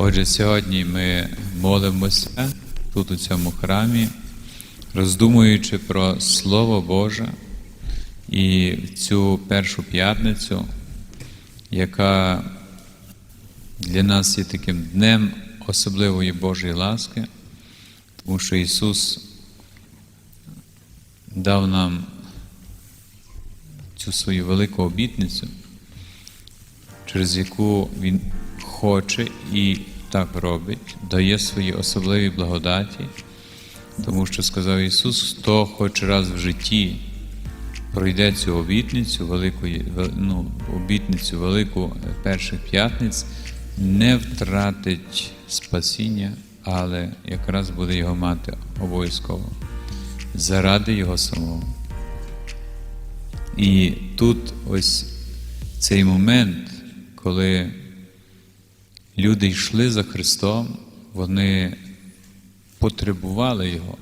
Отже, сьогодні ми молимося тут у цьому храмі, роздумуючи про Слово Боже і цю першу п'ятницю, яка для нас є таким днем особливої Божої ласки, тому що Ісус дав нам цю свою велику обітницю, через яку Він хоче і так робить, дає свої особливі благодаті, тому що сказав Ісус, хто хоч раз в житті пройде цю обітницю, велику, ну, обітницю велику перших п'ятниць, не втратить спасіння, але якраз буде його мати обов'язково заради Його самого. І тут ось цей момент, коли люди йшли за Христом, вони потребували Його.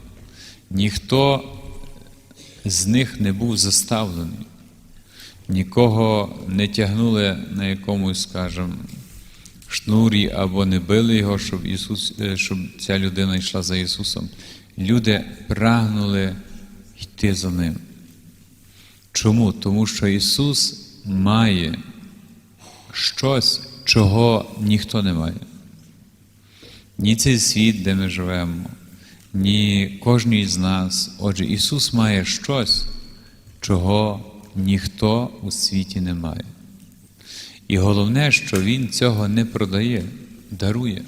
Ніхто з них не був заставлений, нікого не тягнули на якомусь, скажімо, шнурі або не били його, щоб, Ісус, е, щоб ця людина йшла за Ісусом. Люди прагнули йти за Ним. Чому? Тому що Ісус має щось, чого ніхто не має. Ні цей світ, де ми живемо, ні кожній з нас. Отже, Ісус має щось, чого ніхто у світі не має. І головне, що Він цього не продає, дарує.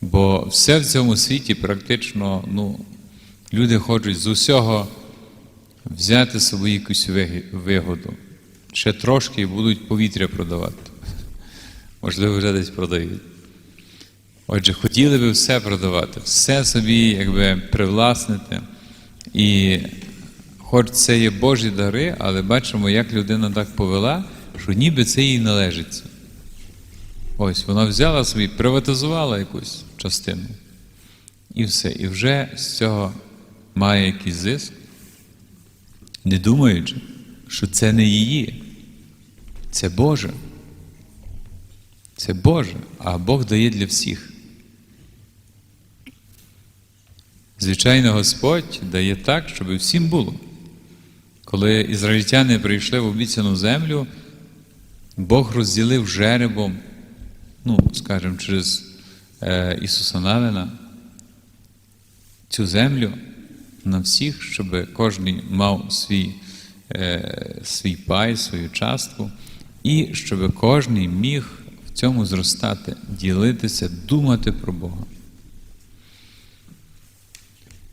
Бо все в цьому світі практично ну, люди хочуть з усього взяти собі якусь вигоду. Ще трошки і будуть повітря продавати. Можливо, вже десь продають. Отже, хотіли би все продавати, все собі якби привласнити. І хоч це є Божі дари, але бачимо, як людина так повела, що ніби це їй належиться. Ось вона взяла собі, приватизувала якусь частину. І все. І вже з цього має якийсь зиск, не думаючи, що це не її, це Боже. Це Боже, а Бог дає для всіх. Звичайно, Господь дає так, щоб всім було. Коли ізраїльтяни прийшли в обіцяну землю, Бог розділив жеребом, ну, скажімо, через е, Ісуса Навина цю землю на всіх, щоб кожен мав свій, е, свій пай, свою частку, і щоб кожен міг цьому зростати, ділитися, думати про Бога.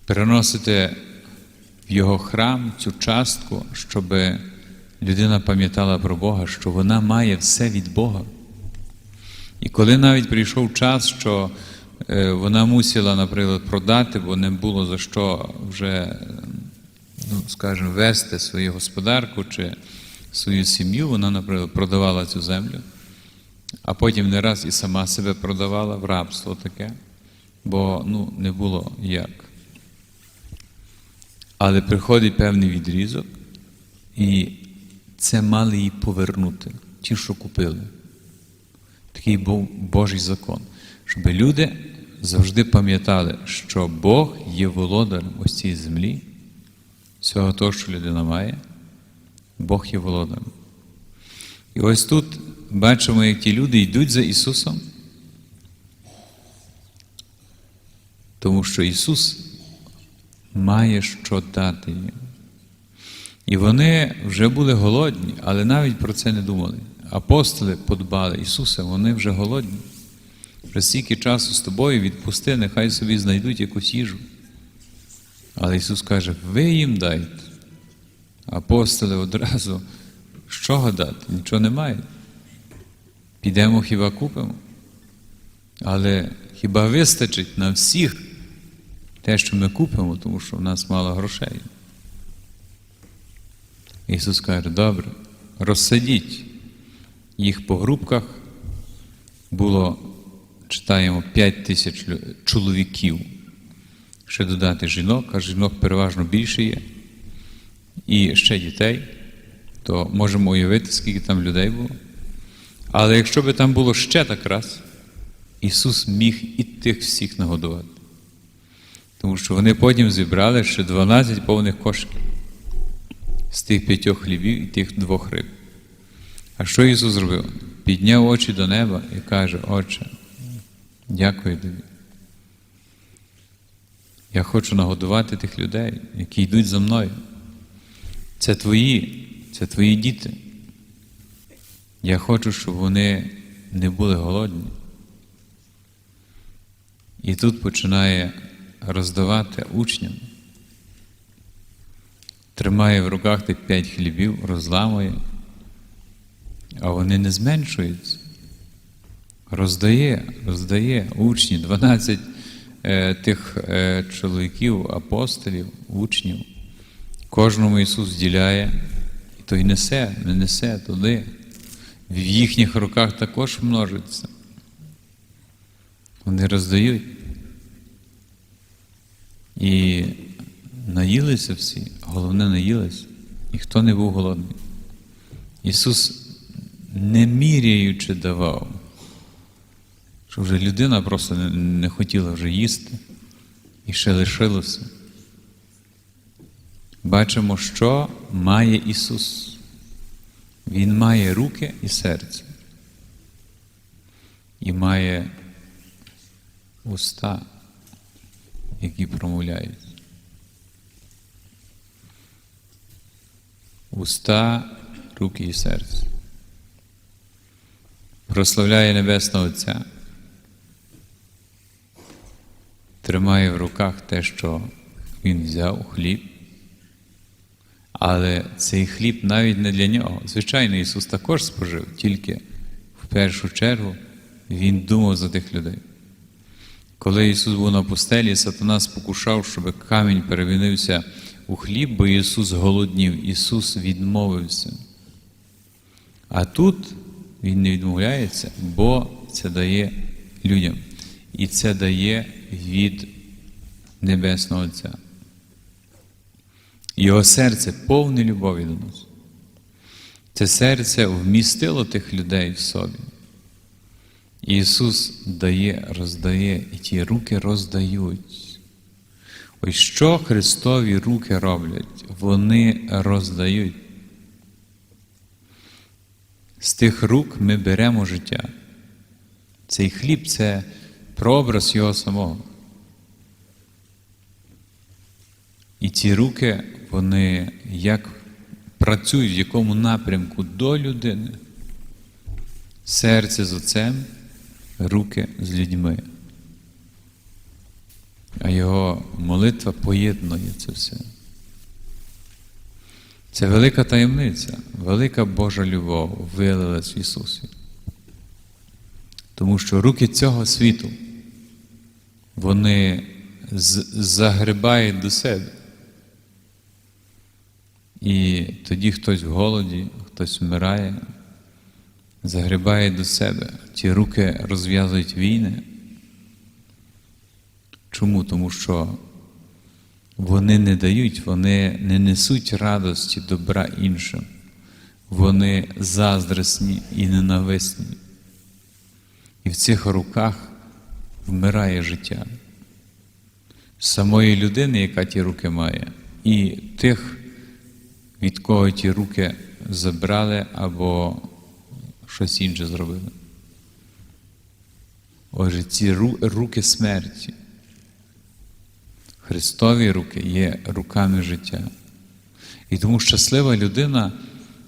Переносити в Його храм цю частку, щоб людина пам'ятала про Бога, що вона має все від Бога. І коли навіть прийшов час, що е, вона мусила, наприклад, продати, бо не було за що вже, ну, скажімо, вести свою господарку чи свою сім'ю, вона, наприклад, продавала цю землю, а потім не раз і сама себе продавала в рабство таке, бо ну, не було як. Але приходить певний відрізок, і це мали їй повернути, ті, що купили. Такий був Божий закон, щоб люди завжди пам'ятали, що Бог є володарем ось цієї землі, всього того, що людина має, Бог є володарем. І ось тут бачимо, як ті люди йдуть за Ісусом, тому що Ісус має що дати їм. І вони вже були голодні, але навіть про це не думали. Апостоли подбали Ісуса, вони вже голодні. Вже стільки часу з тобою відпусти, нехай собі знайдуть якусь їжу. Але Ісус каже, ви їм дайте. Апостоли одразу, що дати? Нічого немає. Підемо хіба купимо. Але хіба вистачить на всіх те, що ми купимо, тому що в нас мало грошей. Ісус каже, добре, розсадіть їх по групках. Було, читаємо, 5 тисяч чоловіків. Ще додати жінок, а жінок переважно більше є. І ще дітей, то можемо уявити, скільки там людей було. Але якщо би там було ще так раз, Ісус міг і тих всіх нагодувати. Тому що вони потім зібрали ще 12 повних кошиків з тих п'ятьох хлібів і тих двох риб. А що Ісус зробив? Підняв очі до неба і каже, Отче, дякую тобі. Я хочу нагодувати тих людей, які йдуть за мною. Це твої, це твої діти. Я хочу, щоб вони не були голодні. І тут починає роздавати учням. Тримає в руках тих п'ять хлібів, розламує, а вони не зменшуються. Роздає, роздає учні, 12 е, тих е, чоловіків, апостолів, учнів. Кожному Ісус вділяє, і той несе, не несе туди. В їхніх руках також множиться. Вони роздають. І наїлися всі, головне наїлися, ніхто не був голодний. Ісус не міряючи давав, що вже людина просто не, хотіла вже їсти і ще лишилося. Бачимо, що має Ісус. Він має руки і серце. І має уста, які промовляють. Уста, руки і серце. Прославляє Небесного Отця. Тримає в руках те, що Він взяв хліб. Але цей хліб навіть не для нього. Звичайно, Ісус також спожив, тільки в першу чергу Він думав за тих людей. Коли Ісус був на пустелі, сатана спокушав, щоб камінь перемінився у хліб, бо Ісус голоднів, Ісус відмовився. А тут Він не відмовляється, бо це дає людям. І це дає від Небесного Отця. Його серце повне любові до нас. Це серце вмістило тих людей в собі. Ісус дає, роздає, і ті руки роздають. Ось що Христові руки роблять? Вони роздають. З тих рук ми беремо життя. Цей хліб це прообраз Його самого. І ці руки, вони як працюють в якому напрямку до людини, серце з отцем, руки з людьми. А його молитва поєднує це все. Це велика таємниця, велика Божа любов вилилась в Ісусі. Тому що руки цього світу, вони загрибають до себе. І тоді хтось в голоді, хтось вмирає, загрібає до себе. Ті руки розв'язують війни. Чому? Тому що вони не дають, вони не несуть радості, добра іншим. Вони заздресні і ненависні. І в цих руках вмирає життя самої людини, яка ті руки має, і тих, від кого ті руки забрали або щось інше зробили. Отже, ці руки смерті. Христові руки є руками життя. І тому щаслива людина,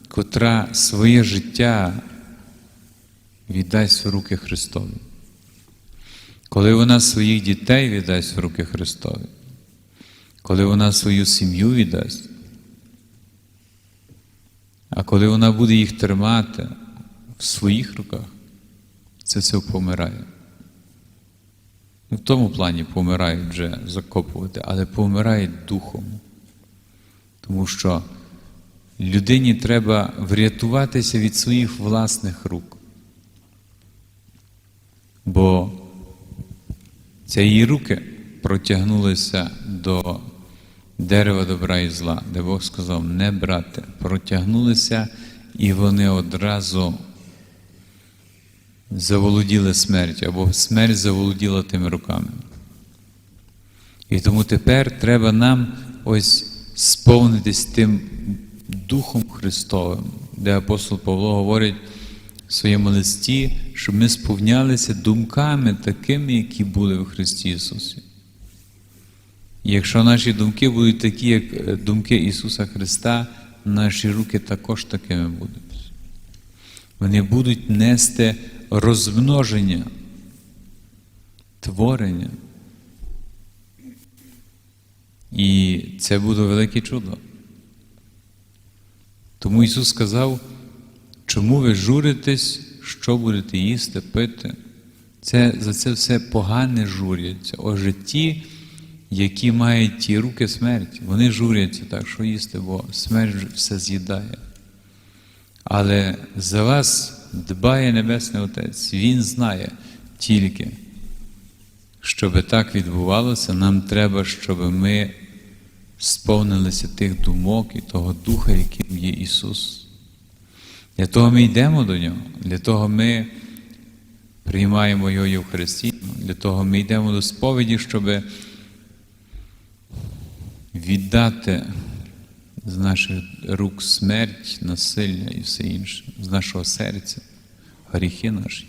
котра своє життя віддасть в руки Христові. Коли вона своїх дітей віддасть в руки Христові, коли вона свою сім'ю віддасть, а коли вона буде їх тримати в своїх руках, це все помирає. В тому плані помирають вже закопувати, але помирають духом. Тому що людині треба врятуватися від своїх власних рук. Бо ці її руки протягнулися до дерева добра і зла, де Бог сказав, не брати, протягнулися, і вони одразу заволоділи смертю, або смерть заволоділа тими руками. І тому тепер треба нам ось сповнитись тим Духом Христовим, де апостол Павло говорить в своєму листі, щоб ми сповнялися думками такими, які були в Христі Ісусі. Якщо наші думки будуть такі, як е, думки Ісуса Христа, наші руки також такими будуть. Вони будуть нести розмноження, творення. І це буде велике чудо. Тому Ісус сказав, чому ви журитесь, що будете їсти, пити? Це, За це все погане журяться. Отже, ті, які мають ті руки смерті, вони журяться так, що їсти, бо смерть все з'їдає. Але за вас дбає Небесний Отець, Він знає тільки, щоб так відбувалося, нам треба, щоб ми сповнилися тих думок і того Духа, яким є Ісус. Для того ми йдемо до Нього, для того ми приймаємо Його Євхаристію, для того ми йдемо до сповіді, щоб віддати з наших рук смерть, насилля і все інше, з нашого серця, гріхи наші.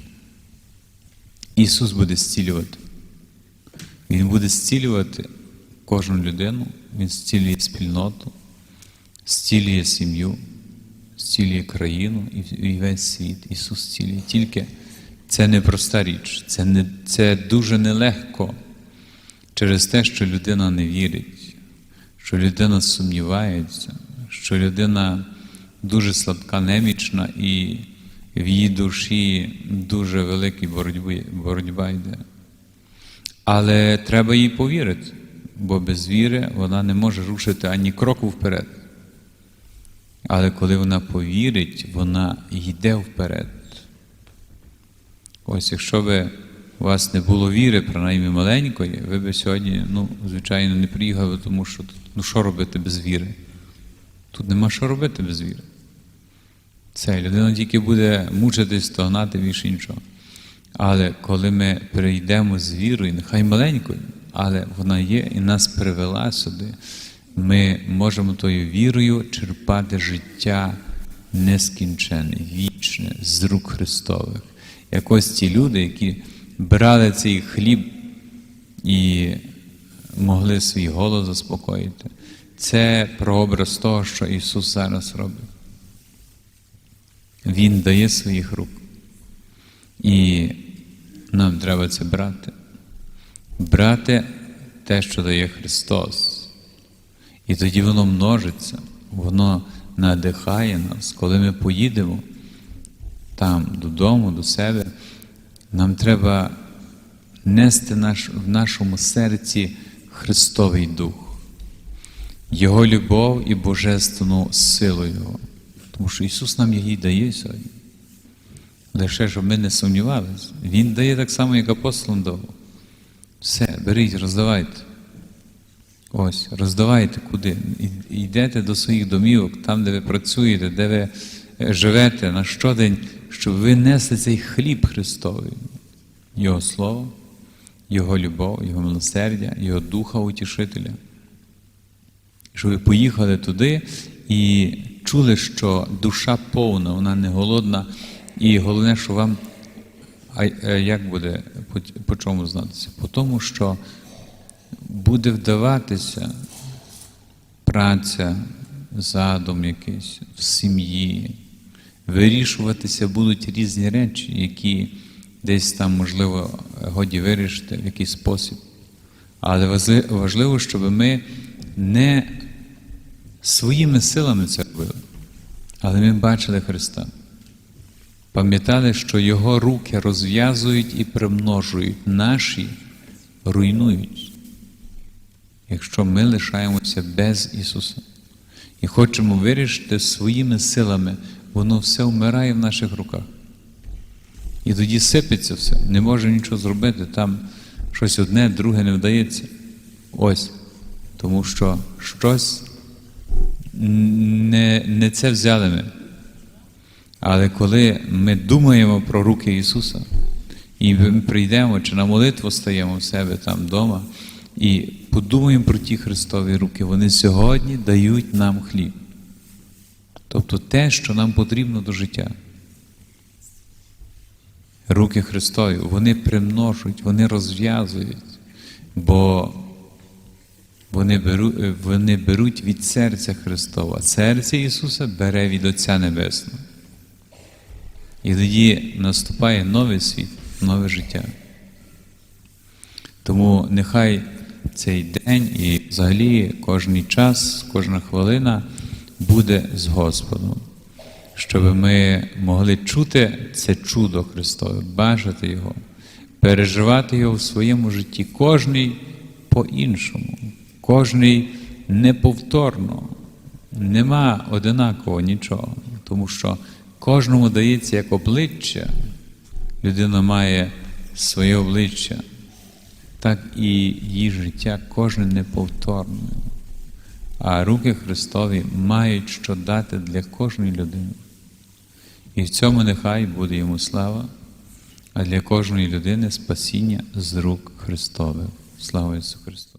Ісус буде зцілювати. Він буде зцілювати кожну людину, Він зцілює спільноту, зцілює сім'ю, зцілює країну і весь світ. Ісус зцілює. Тільки це не проста річ, це, не, це дуже нелегко через те, що людина не вірить, що людина сумнівається, що людина дуже слабка, немічна і в її душі дуже велика боротьба, боротьба йде. Але треба їй повірити, бо без віри вона не може рушити ані кроку вперед. Але коли вона повірить, вона йде вперед. Ось якщо би у вас не було віри, принаймні маленької, ви б сьогодні, ну, звичайно, не приїхали, тому що ну, що робити без віри? Тут нема що робити без віри. Це людина тільки буде мучитись, стогнати більше нічого. Але коли ми перейдемо з вірою, нехай маленькою, але вона є і нас привела сюди, ми можемо тою вірою черпати життя нескінчене, вічне, з рук Христових. Як ось ті люди, які брали цей хліб і могли свій голод заспокоїти. Це прообраз того, що Ісус зараз робить. Він дає своїх рук. І нам треба це брати. Брати те, що дає Христос. І тоді воно множиться, воно надихає нас, коли ми поїдемо там додому, до себе, нам треба нести наш, в нашому серці Христовий Дух, Його любов і божественну силу Його. Тому що Ісус нам її дає сьогодні. Лише щоб ми не сумнівалися. Він дає так само, як апостолам дав. Все, беріть, роздавайте. Ось, роздавайте куди. Йдете до своїх домівок, там, де ви працюєте, де ви живете на щодень, щоб ви несли цей хліб Христовий, Його Слово, Його любов, Його милосердя, Його Духа Утішителя. Щоб ви поїхали туди і чули, що душа повна, вона не голодна, і головне, що вам, а як буде, по, по чому знатися? По тому, що буде вдаватися праця, задум якийсь в сім'ї, вирішуватися будуть різні речі, які десь там, можливо, годі вирішити в якийсь спосіб. Але важливо, щоб ми не своїми силами це робили, але ми бачили Христа. Пам'ятали, що Його руки розв'язують і примножують, наші руйнують, якщо ми лишаємося без Ісуса і хочемо вирішити своїми силами, воно все вмирає в наших руках. І тоді сипеться все, не може нічого зробити, там щось одне, друге не вдається. Ось. Тому що щось не, не це взяли ми. Але коли ми думаємо про руки Ісуса, і ми прийдемо чи на молитву стаємо в себе там вдома, і подумаємо про ті Христові руки, вони сьогодні дають нам хліб. Тобто те, що нам потрібно до життя. Руки Христові, вони примножують, вони розв'язують, бо вони беруть, вони беруть від серця Христова. Серце Ісуса бере від Отця Небесного. І тоді наступає новий світ, нове життя. Тому нехай цей день і взагалі кожний час, кожна хвилина буде з Господом, щоб ми могли чути це чудо Христове, бачити Його, переживати Його в своєму житті, кожний по-іншому, кожний неповторно. Нема одинаково нічого, тому що кожному дається як обличчя, людина має своє обличчя, так і її життя кожне неповторне. А руки Христові мають що дати для кожної людини. І в цьому нехай буде йому слава, а для кожної людини спасіння з рук Христових. Слава Ісусу Христу!